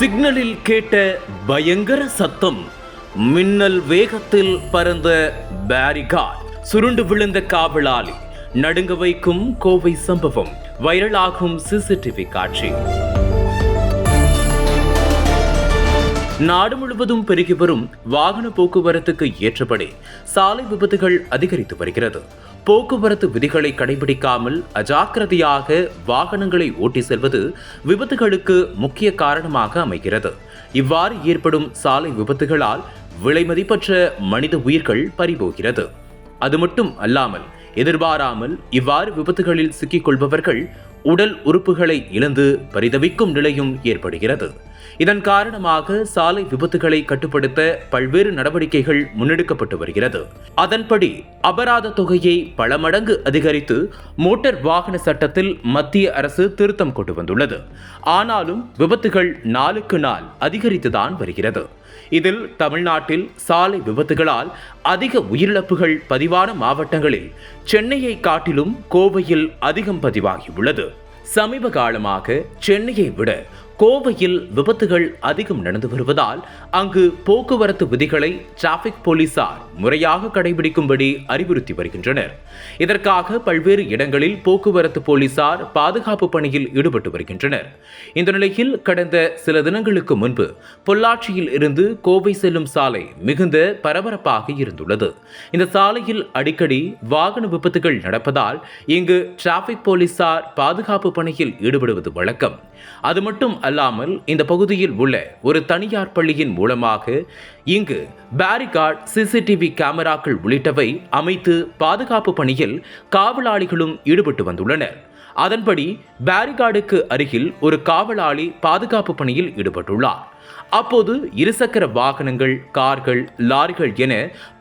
சிக்னலில் கேட்ட பயங்கர சத்தம் மின்னல் வேகத்தில் பறந்த பேரிகார்ட் சுருண்டு விழுந்த காவலாளி நடுங்க வைக்கும் கோவை சம்பவம் வைரலாகும் சிசிடிவி காட்சி. நாடு முழுவதும் பெருகி வரும் வாகன போக்குவரத்துக்கு ஏற்றபடி சாலை விபத்துகள் அதிகரித்து வருகிறது. போக்குவரத்து விதிகளை கடைபிடிக்காமல் அஜாக்கிரதையாக வாகனங்களை ஓட்டி செல்வது விபத்துகளுக்கு முக்கிய காரணமாக அமைகிறது. இவ்வாறு ஏற்படும் சாலை விபத்துகளால் விலைமதிப்பற்ற மனித உயிர்கள் பறிபோகிறது. அது மட்டும் அல்லாமல் எதிர்பாராமல் இவ்வாறு விபத்துகளில் சிக்கிக் கொள்பவர்கள் உடல் உறுப்புகளை இழந்து பரிதவிக்கும் நிலையும் ஏற்படுகிறது. இதன் காரணமாக சாலை விபத்துகளை கட்டுப்படுத்த பல்வேறு நடவடிக்கைகள் முன்னெடுக்கப்பட்டு வருகிறது. அதன்படி அபராத தொகையை பல மடங்கு அதிகரித்து மோட்டார் வாகன சட்டத்தில் மத்திய அரசு திருத்தம் கொண்டு வந்துள்ளது. ஆனாலும் விபத்துகள் நாளுக்கு நாள் அதிகரித்துதான் வருகிறது. இதில் தமிழ்நாட்டில் சாலை விபத்துகளால் அதிக உயிரிழப்புகள் பதிவான மாவட்டங்களில் சென்னையை காட்டிலும் கோவையில் அதிகம் பதிவாகியுள்ளது. சமீப காலமாக சென்னையை விட கோவையில் விபத்துகள் அதிகம் நடந்து வருவதால் அங்கு போக்குவரத்து விதிகளை டிராபிக் போலீசார் முறையாக கடைபிடிக்கும்படி அறிவுறுத்தி வருகின்றனர். இதற்காக பல்வேறு இடங்களில் போக்குவரத்து போலீசார் பாதுகாப்பு பணியில் ஈடுபட்டு வருகின்றனர். இந்த நிலையில் கடந்த சில தினங்களுக்கு முன்பு பொள்ளாச்சியில் இருந்து கோவை செல்லும் சாலை மிகுந்த பரபரப்பாக இருந்துள்ளது. இந்த சாலையில் அடிக்கடி வாகன விபத்துகள் நடப்பதால் இங்கு டிராபிக் போலீசார் பாதுகாப்பு பணியில் ஈடுபடுவது வழக்கம். அது மட்டும் அல்லாமல் இந்த பகுதியில் உள்ள ஒரு தனியார் பள்ளியின் மூலமாக இங்கு பேரிகார்ட் சிசிடிவி கேமராக்கள் உள்ளிட்டவை அமைத்து பாதுகாப்பு பணியில் காவலாளிகளும் ஈடுபட்டு வந்துள்ளனர். அதன்படி பேரிகார்டுக்கு அருகில் ஒரு காவலாளி பாதுகாப்பு பணியில் ஈடுபட்டுள்ளார். அப்போது இருசக்கர வாகனங்கள் கார்கள் லாரிகள் என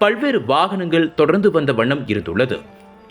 பல்வேறு வாகனங்கள் தொடர்ந்து வந்த வண்ணம் இருந்துள்ளது.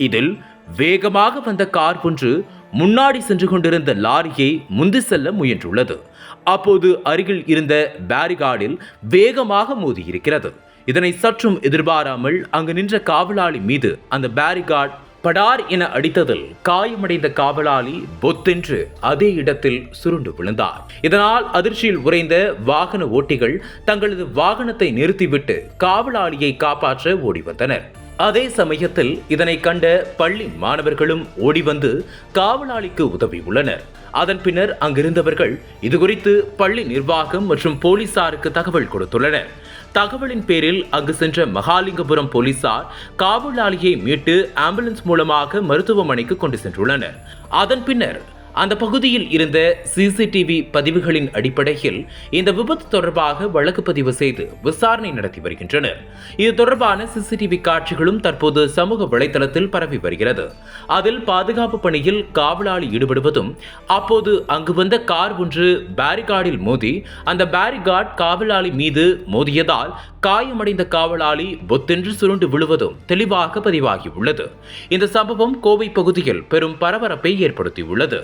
இதில் வேகமாக வந்த கார் ஒன்று முன்னாடி சென்று கொண்டிருந்த லாரியை முந்தி செல்ல முயன்றுள்ளது. அப்போது அருகில் இருந்த பேரிகார்டில் வேகமாக மோதியிருக்கிறது. இதனை சற்றும் எதிர்பாராமல் அங்கு நின்ற காவலாளி மீது அந்த பேரிகார்ட் படார் என அடித்ததில் காயமடைந்த காவலாளி பொத்தென்று அதே இடத்தில் சுருண்டு விழுந்தார். இதனால் அதிர்ச்சியில் உறைந்த வாகன ஓட்டிகள் தங்களது வாகனத்தை நிறுத்திவிட்டு காவலாளியை காப்பாற்ற ஓடி வந்தனர். அதே சமயத்தில் இதனை கண்ட பள்ளி மாணவர்களும் ஓடி வந்து காவலாளிக்கு உதவியுள்ளனர் அதன் பின்னர் அங்கிருந்தவர்கள் இதுகுறித்து பள்ளி நிர்வாகம் மற்றும் போலீசாருக்கு தகவல் கொடுத்துள்ளனர். தகவலின் பேரில் அங்கு சென்ற மகாலிங்கபுரம் போலீசார் காவலாளியை மீட்டு ஆம்புலன்ஸ் மூலமாக மருத்துவமனைக்கு கொண்டு சென்றுள்ளனர். அதன் பின்னர் அந்த பகுதியில் இருந்த சிசிடிவி பதிவுகளின் அடிப்படையில் இந்த விபத்து தொடர்பாக வழக்கு பதிவு செய்து விசாரணை நடத்தி வருகின்றனர். இது தொடர்பான சிசிடிவி காட்சிகளும் தற்போது சமூக வலைதளத்தில் பரவி வருகிறது. அதில் பாதுகாப்பு பணியில் காவலாளி ஈடுபடுவதும் அப்போது அங்கு வந்த கார் ஒன்று பேரிகார்டில் மோதி அந்த பேரிகார்ட் காவலாளி மீது மோதியதால் காயமடைந்த காவலாளி புத்தென்று சுருண்டு விழுவதும் தெளிவாக பதிவாகியுள்ளது. இந்த சம்பவம் கோவை பகுதியில் பெரும் பரபரப்பை ஏற்படுத்தியுள்ளது.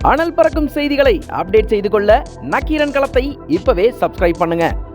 அனல் பறக்கும் செய்திகளை அப்டேட் செய்து கொள்ள நக்கீரன் களத்தை இப்பவே சப்ஸ்கிரைப் பண்ணுங்க.